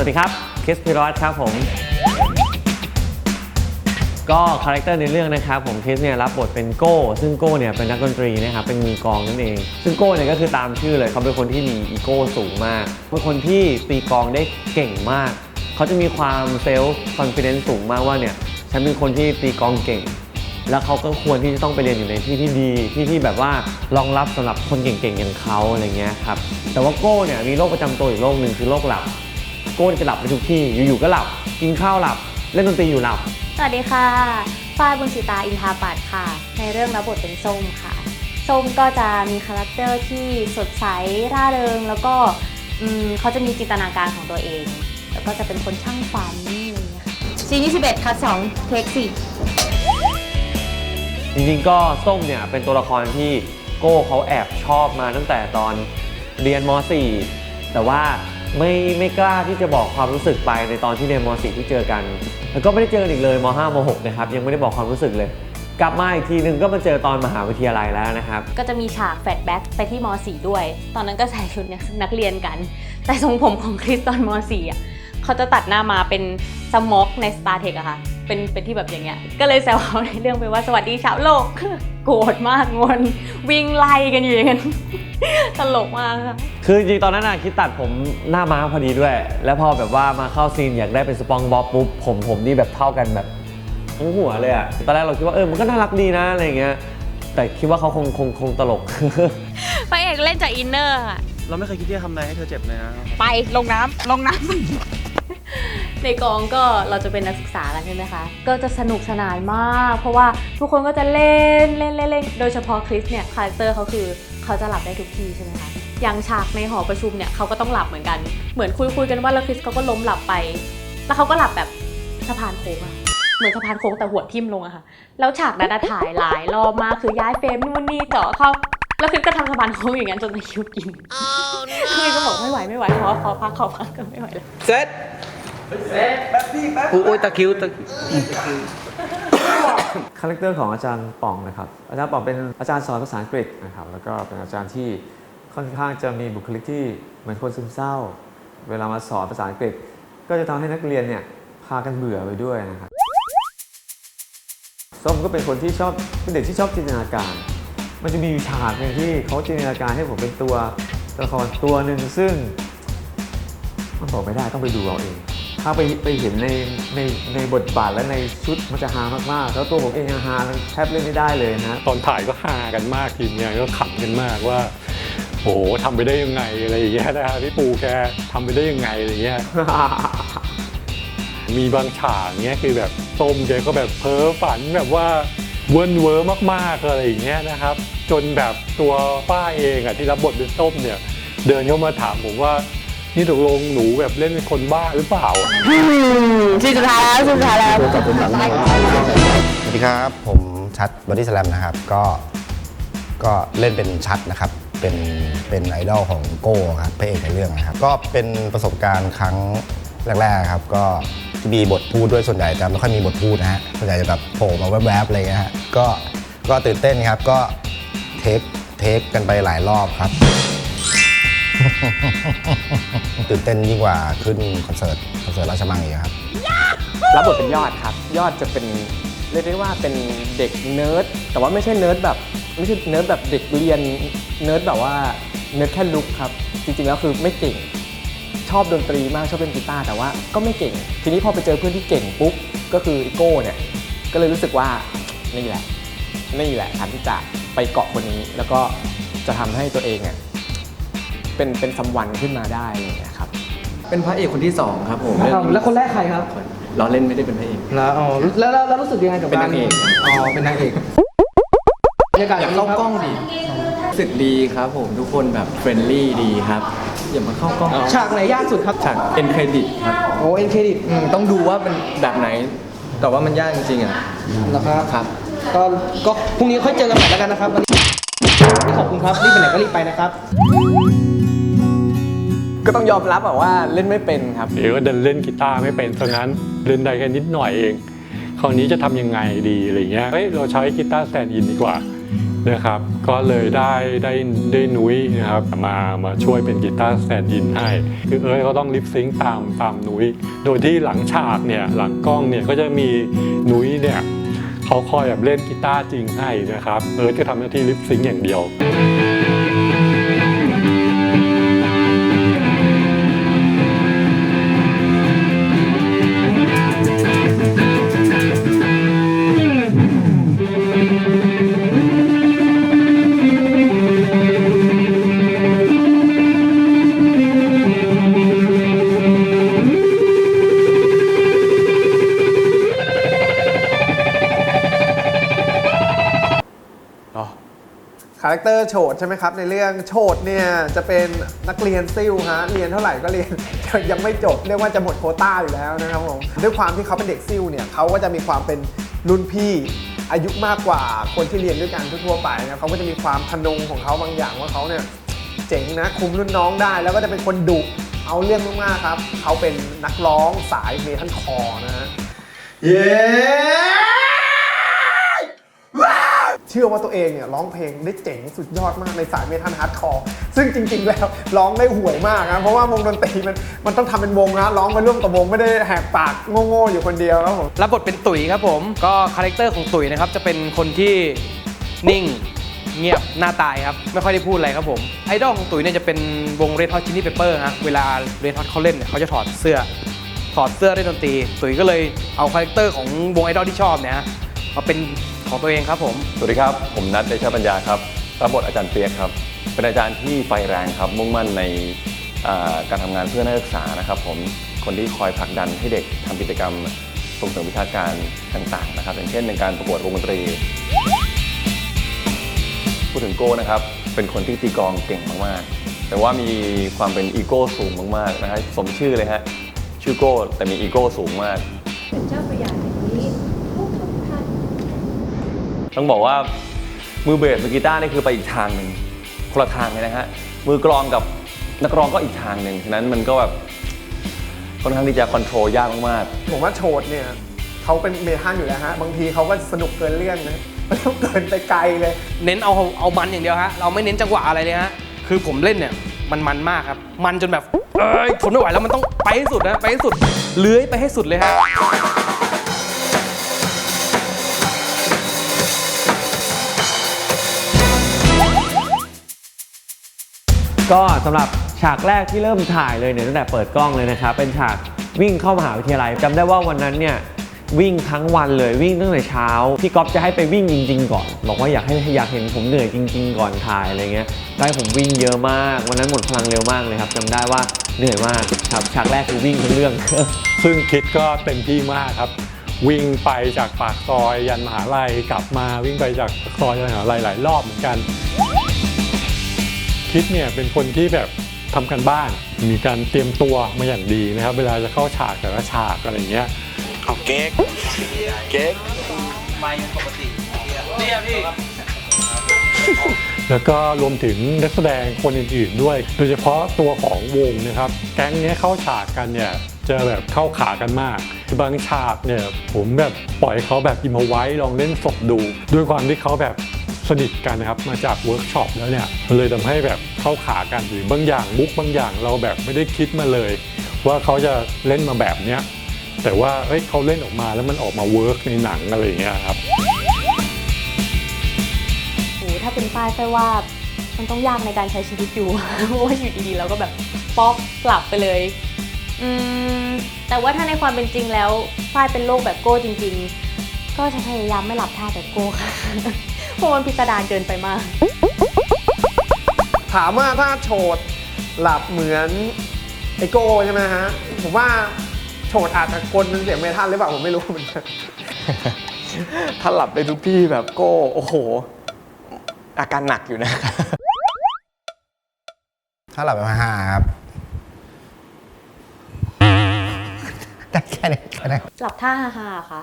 สวัสดีครับคริสพิรอสครับผม ก็คาแรคเตอร์ในเรื่องนะครับผมคริสเนี่ยรับบทเป็นโก้ ซึ่งโก้เนี่ยเป็นนักดนตรีนะครับเป็นมือกลองนั่นเอง ซึ่งโก้เนี่ยก็คือตามชื่อเลยเขาเป็นคนที่มีอีโก้สูงมากเป็นคนที่ตีกลองได้เก่งมาก เขาจะมีความเซลฟ์คอนฟิ dence สูงมากว่าเนี่ยฉันเป็นคนที่ตีกลองเก่ง แล้วเขาก็ควรที่จะต้องไปเรียนอยู่ในที่ที่ดีที่ที่แบบว่ารองรับสำหรับคนเก่งๆอย่างเขาอะไรเงี้ยครับแต่ว่าโก้เนี่ยมีโรคประจำตัวอยู่โรคหนึ่งคือโรคหลับ โก้จะหลับไปทุกที่ อยู่ๆก็หลับ กินข้าวหลับ เล่นดนตรีอยู่หลับ สวัสดีค่ะ ฝ้ายบุญชิตาอินทาปัตย์ค่ะ ในเรื่องรับบทเป็นส้มค่ะ ส้มก็จะมีคาแรคเตอร์ที่สดใส ร่าเริง แล้วก็อืมเขาจะมีจินตนาการของตัวเอง แล้วก็จะเป็นคนช่างฝันอะไรอย่างเงี้ยค่ะซีน21คัด2เทคสี่จริงๆ ก็ส้มเนี่ยเป็นตัวละครที่โก้เขาแอบชอบมาตั้งแต่ตอนเรียนม .4 แต่ว่า ไม่ไม่กล้าที่จะบอกความรู้สึกไปในตอนที่เรียนม .4 ที่เจอกัน แล้วก็ไม่ได้เจออีกเลยม .5 ม .6 นะครับยังไม่ได้บอกความรู้สึกเลย กลับมาอีกทีหนึงก็มาเจอตอนมหาวิทยาลัยแล้วนะครับ ก็จะมีฉากแฟลชแบ็กไปที่ม .4 ด้วย ตอนนั้นก็ใส่ชุดนักเรียนกัน แต่ทรงผมของคริสตอนม .4 อะเขาจะตัดหน้ามาเป็นสม็อกในสตาร์เทคอะค่ะ เป็นเป็นที่แบบอย่างเงี้ย ก็เลยแซวเขาในเรื่องไปว่าสวัสดีชาวโลก โกรธมากงอนวิ่งไล่กันอยู่อย่างนั้น ตลกมากค่ะ คือจริงๆตอนนั้นน่ะคิดตัดผมหน้าม้าพอดีด้วย แล้วพอแบบว่ามาเข้าซีนอยากได้เป็นสปองบ๊อบปุ๊บผมผมนี่แบบเท่ากันแบบทั้งหัวเลยอะตอนแรกเราคิดว่าเออมันก็น่ารักดีนะอะไรอย่างเงี้ย แต่คิดว่าเขาคงคงคงตลก พระเอกเล่นจากอินเนอร์ค่ะ เราไม่เคยคิดที่จะทำอะไรให้เธอเจ็บเลยนะ ไปลงน้ำลงน้ำ ในกองก็เราจะเป็นนักศึกษากันใช่ไหมคะ ก็จะสนุกสนานมาก เพราะว่าทุกคนก็จะเล่นเล่นเล่นเล่นโดยเฉพาะคริสเนี่ยคาแรคเตอร์เขาคือเขาจะหลับได้ทุกทีใช่ไหมคะอย่างฉากในหอประชุมเนี่ยเขาก็ต้องหลับเหมือนกัน เหมือนคุยคุยๆกันว่าแล้วคริสเขาก็ล้มหลับไป แล้วเขาก็หลับแบบสะพานโค้งอะเหมือนสะพานโค้งแต่หัวทิ่มลงอะค่ะ แล้วฉากนั้นอะถ่ายหลายรอบมากคือย้ายเฟรมนู่นนี่เจาะเข้า แล้วคริสก็ทำสะพานโค้งอย่างนั้นจนตะคริวกินคือก็บอกไม่ไหวไม่ไหวขอขอพักขอพักก็ไม่ไหวแล้วเซ็ตเซ็ตแป๊บพี่แป๊บโอ้ยตะคริวตะคาแรคเตอร์ของอาจารย์ป่องนะครับ อาจารย์ป่องเป็นอาจารย์สอนภาษาอังกฤษนะครับ แล้วก็เป็นอาจารย์ที่ค่อนข้างจะมีบุคลิกที่เหมือนคนซึมเศร้า เวลามาสอนภาษาอังกฤษ ก็จะทำให้นักเรียนเนี่ยพากันเบื่อไปด้วยนะครับส้มก็เป็นคนที่ชอบเป็นเด็กที่ชอบจินตนาการ มันจะมีอยู่ฉากหนึ่งที่เขาจินตนาการให้ผมเป็นตัวตัวละครตัวหนึ่งซึ่งมันบอกไม่ได้ต้องไปดูเอาเอง ถ้าไปไปเห็นในในในบทบาทและในชุดมันจะฮามากๆ แล้วตัวผมเองยังฮาแทบเล่นไม่ได้เลยนะ ตอนถ่ายก็ฮากันมากทีมงานก็ขำกันมากว่า โอ้โหทำไปได้ยังไงอะไรอย่างเงี้ยนะฮะพี่ปูแกทำไปได้ยังไงอะไรเงี้ย มีบางฉากเงี้ยคือแบบส้มแกก็แบบเพ้อฝันแบบว่าเวิร์นเวอร์มากๆอะไรอย่างเงี้ยนะครับ จนแบบตัวป้าเองอะที่รับบทเป็นส้มเนี่ย เดินเข้ามาถามผมว่า นี่ตกลงหนูแบบเล่นเป็นคนบ้าหรือเปล่าซีสุดท้ายแล้วซีสุดท้ายแล้วสวัสดีครับ ผมชัดบอดี้สแลมนะครับ ก็ก็เล่นเป็นชัดนะครับ เป็นเป็นไอดอลของโก้ครับพระเอกในเรื่องนะครับ ก็เป็นประสบการณ์ครั้งแรกๆครับ ก็ที่มีบทพูดด้วยส่วนใหญ่จะไม่ค่อยมีบทพูดนะฮะส่วนใหญ่จะแบบโผล่มาแวบๆอะไรเงี้ยฮะก็ก็ตื่นเต้นครับก็เทคเทคกันไปหลายรอบครับ ตื่นเต้นยิ่งกว่าขึ้นคอนเสิร์ตคอนเสิร์ตราชมังอีกครับ รับบทเป็นยอดครับ ยอดจะเป็นเรียกได้ว่าเป็นเด็กเนิร์ดแต่ว่าไม่ใช่เนิร์ดแบบไม่ใช่เนิร์ดแบบเด็กเรียนเนิร์ดแบบว่าเนิร์ดแค่ลุกครับ จริงๆแล้วคือไม่เก่งชอบดนตรีมากชอบเล่นกีตาร์แต่ว่าก็ไม่เก่ง ทีนี้พอไปเจอเพื่อนที่เก่งปุ๊บก็คืออีโก้เนี่ยก็เลยรู้สึกว่านี่แหละนี่แหละทางที่จะไปเกาะคนนี้ แล้วก็จะทำให้ตัวเองเนี่ย เป็นเป็นสมวันขึ้นมาได้อะไรอย่างเงี้ยครับ เป็นพระเอกคนที่สองครับผมครับแล้วคนแรกใครครับเราเล่นไม่ได้เป็นพระเอก แล้วอ๋อแล้วแล้วแล้วรู้สึกยังไงกับเป็นนางเอก อ๋อเป็นนางเอกบรรยากาศอยากเข้ากล้องดิรู้สึกดีครับผมทุกคนแบบเฟรนลี่ดีครับ อย่ามาเข้ากล้องฉากไหนยากสุดครับฉากเอ็นเครดิตครับโอ้เอ็นเครดิตอืมต้องดูว่าเป็นแบบไหน แต่ว่ามันยากจริงๆอะนะครับครับ ก็ก็พรุ่งนี้ค่อยเจอกันใหม่แล้วกันนะครับวันนี้ขอบคุณครับรีบไปไหนก็รีบไปนะครับ ก็ต้องยอมรับอะว่าเล่นไม่เป็นครับ เดี๋ยวก็เดินเล่นกีตาร์ไม่เป็นซะงั้นเล่นได้แค่นิดหน่อยเอง คราวนี้จะทำยังไงดีอะไรเงี้ยเฮ้ยเราใช้กีตาร์สแตนด์อินดีกว่านะครับก็เลยได้ได้ได้นุ้ยนะครับมามาช่วยเป็นกีตาร์แตนด์อินให้ คือเอิร์ธเขาต้องลิปซิงค์ตามตามนุ้ย โดยที่หลังฉากเนี่ยหลังกล้องเนี่ยก็จะมีนุ้ยเนี่ยเขาคอยแบบเล่นกีตาร์จริงให้นะครับเอิร์ธก็ทำหน้าที่ลิปซิงค์อย่างเดียว คเตอร์โฉดใช่ไหมครับ ในเรื่องโฉดเนี่ยจะเป็นนักเรียนซิ่วฮะเรียนเท่าไหร่ก็เรียน ยังไม่จบเรียกว่าจะหมดโควต้าอยู่แล้วนะครับผมด้วยความที่เขาเป็นเด็กซิ่วเนี่ยเขาก็จะมีความเป็นรุ่นพี่อายุมากกว่าคนที่เรียนด้วยกันทั่วไปนะเขาก็จะมีความทะนงของเขาบางอย่างว่าเขาเนี่ยเจ๋งนะคุมรุ่นน้องได้ แล้วก็จะเป็นคนดุเอาเรื่องมากๆครับเขาเป็นนักร้องสายเมทัลคอร์นะฮะเย้ เชื่อว่าตัวเองเนี่ยร้องเพลงได้เจ๋งสุดยอดมากในสายเมทัลฮาร์ดคอร์ซึ่งจริง ๆ แล้วร้องได้ห่วยมากนะเพราะว่าวงดนตรีมันมันต้องทำเป็นวงนะร้องไปร่วมกับวงไม่ได้แหกปากโง่ๆอยู่คนเดียวครับผมรับบทเป็นตุ๋ยครับผมก็คาแรคเตอร์ของตุ๋ยนะครับจะเป็นคนที่นิ่งเงียบหน้าตายครับ ไม่ค่อยได้พูดอะไรครับผม ไอดอลของตุ๋ยเนี่ยจะเป็นวง Red Hot Chili Pepper ฮะเวลา Red Hot เขาเล่นเนี่ยเขาจะถอดเสื้อ ถอดเสื้อเล่นดนตรี ตุ๋ยก็เลยเอาคาแรคเตอร์ของวงไอดอลที่ชอบเนี่ยมาเป็น ของตัวเองครับผม สวัสดีครับ ผมนัทเดชปัญญาครับรับบทอาจารย์เปียกครับ เป็นอาจารย์ที่ไฟแรงครับมุ่งมั่นในอ่าการทำงานเพื่อนักศึกษานะครับผม คนที่คอยผลักดันให้เด็กทำกิจกรรมส่งเสริมวิชาการต่างๆนะครับ อย่างเช่นในการประกวดวงดนตรี พูดถึงโก้นะครับ เป็นคนที่ตีกลองเก่งมากๆ แต่ว่ามีความเป็นอีโก้สูงมากๆนะฮะสมชื่อเลยฮะ ชื่อโก้แต่มีอีโก้สูงมาก เป็นเจ้าพระยาแห่งนี้ทุกทุกท่าน ต้องบอกว่ามือเบสมือกีตาร์นี่คือไปอีกทางหนึ่งคนละทางเลยนะฮะมือกลองกับนักร้องก็อีกทางหนึ่งฉะนั้นมันก็แบบค่อนข้างที่จะคอนโทรลยากมากๆผมว่าโฉดเนี่ยเขาเป็นเมทัลอยู่แล้วฮะบางทีเขาก็สนุกเกินเรื่องนะมันต้องเกินไปไกลเลย เน้นเอาเอามันอย่างเดียวฮะเราไม่เน้นจังหวะอะไรเลยฮะคือผมเล่นเนี่ยมันมันมากครับ มันจนแบบเอ้ยทนไม่ไหวแล้วมันต้องไปให้สุดนะไปให้สุดเลื้อยไปให้สุดเลยฮะ ก็สำหรับฉากแรกที่เริ่มถ่ายเลยเนี่ยตั้งแต่เปิดกล้องเลยนะครับเป็นฉากวิ่งเข้ามหาวิทยาลัยจำได้ว่าวันนั้นเนี่ยวิ่งทั้งวันเลยวิ่งตั้งแต่เช้าพี่ก๊อฟจะให้ไปวิ่งจริง ๆ ก่อน บอกว่าอยากให้อยากเห็นผมเหนื่อยจริง ๆ ก่อนถ่ายอะไรเงี้ยได้ผมวิ่งเยอะมาก วันนั้นหมดพลังเร็วมากเลยครับจำได้ว่าเหนื่อยมากครับฉากแรกคือวิ่งทั้งเรื่อง ซึ่งคิดก็เต็มที่มากครับ วิ่งไปจากปากซอยยันมหาลัยกลับมาวิ่งไปจากซอยยันมหาลัยหลายรอบเหมือนกัน คิดเนี่ยเป็นคนที่แบบทำกันบ้าน มีการเตรียมตัวมาอย่างดีนะครับ เวลาจะเข้าฉากแต่ละฉากอะไรอย่างเงี้ยเอาเก๊กเก๊กแล้วก็รวมถึงนักแสดงคนอื่นๆด้วย โดยเฉพาะตัวของวงนะครับ แก๊งเนี้ยเข้าฉากกันเนี่ยจะแบบเข้าขากันมาก บางฉากเนี่ยผมแบบปล่อยเขาแบบอิมเอาไว้ลองเล่นสดดู ด้วยความที่เขาแบบ สนิทกันนะครับมาจากเวิร์กช็อปแล้วเนี่ยมันเลยทำให้แบบเข้าขากันหรือบางอย่างมุกบางอย่างเราแบบไม่ได้คิดมาเลย ว่าเขาจะเล่นมาแบบเนี้ยแต่ว่าเอ้ยเขาเล่นออกมาแล้วมันออกมาเวิร์กในหนังอะไรอย่างเงี้ยครับโอ้ถ้าเป็นป้ายไปว่ามันต้องยากในการใช้ชีวิตอยู่เพราะว่าอยู่ดีๆเราก็แบบป๊อกกลับไปเลยอืมแต่ว่าถ้าในความเป็นจริงแล้วฝ้ายเป็นโรคแบบโก้จริง ๆ ก็จะพยายามไม่หลับท่าแบบโก้ค่ะ เพราะมันพิสดารเกินไปมาก ถามว่าถ้าโฉดหลับเหมือนไอโก้ใช่ไหมฮะ ผมว่าโฉดอาจจะกลเป็นเสียงเมทัลหรือเปล่าผมไม่รู้เหมือนกัน ถ้าหลับได้ทุกที่แบบโก้โอ้โห อาการหนักอยู่นะ ถ้าหลับไปมาห้าครับได้แค่นี้แค่นี้หลับท่าฮ่าๆค่ะ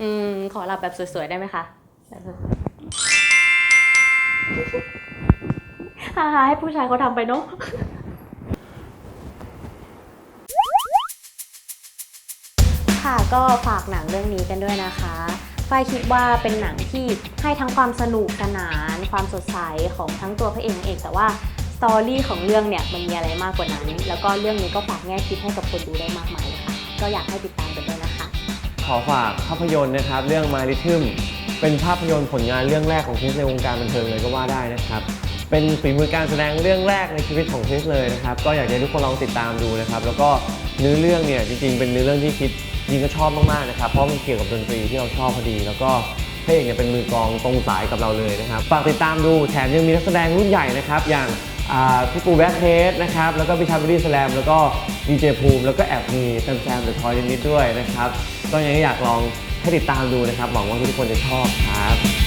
อืม ขอหลับแบบสวยๆ ได้ไหมคะแบบสวยๆ ฮ่าๆให้ผู้ชายเขาทำไปเนาะค่ะก็ฝากหนังเรื่องนี้กันด้วยนะคะฝ้ายคิดว่าเป็นหนังที่ให้ทั้งความสนุกสนาน ความสดใสของทั้งตัวพระเอกนางเอกแต่ว่าสตอรี่ของเรื่องเนี่ยมันมีอะไรมากกว่านั้น แล้วก็เรื่องนี้ก็ฝากแง่คิดให้กับคนดูได้มากมายเลยค่ะ ก็อยากให้ติดตามกันด้วยนะคะ ขอฝากภาพยนตร์นะครับ เรื่อง My Rhythm เป็นภาพยนตร์ผลงานเรื่องแรกของคริสในวงการบันเทิงเลยก็ว่าได้นะครับ เป็นฝีมือการแสดงเรื่องแรกในชีวิตของคริสเลยนะครับ ก็อยากให้ทุกคนลองติดตามดูนะครับ แล้วก็เนื้อเรื่องเนี่ยจริงๆ เป็นเนื้อเรื่องที่คิดยิงก็ชอบมากๆนะครับ เพราะมันเกี่ยวกับดนตรีที่เราชอบพอดี แล้วก็พระเอกเนี่ยเป็นมือกองตรงสายกับเราเลยนะครับ ฝากติดตามดู แถมยังมีนักแสดงรุ่นใหญ่นะครับ อย่างพี่ปูแบ็คเทสนะครับ แล้วก็พี่ชาบรีสแลม แล้วก็ดีเจภูมิ แล้วก็แอบมีแซมแซมเดอะทอยนิดด้วยนะครับ ก็ยังอยากลอง ให้ติดตามดูนะครับ หวังว่าทุกคนจะชอบครับ